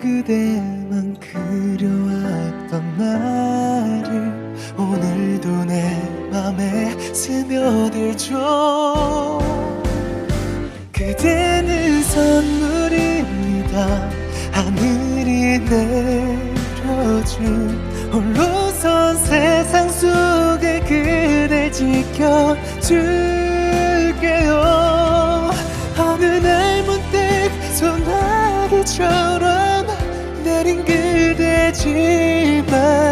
그대만 그려왔던 나를 오늘도 내 맘에 스며들죠. 그대는 선물입니다. 하늘이 내려준 홀로선 세상 속에 그댈 지켜줄게요. 어느 날 문득 소나기처럼 그대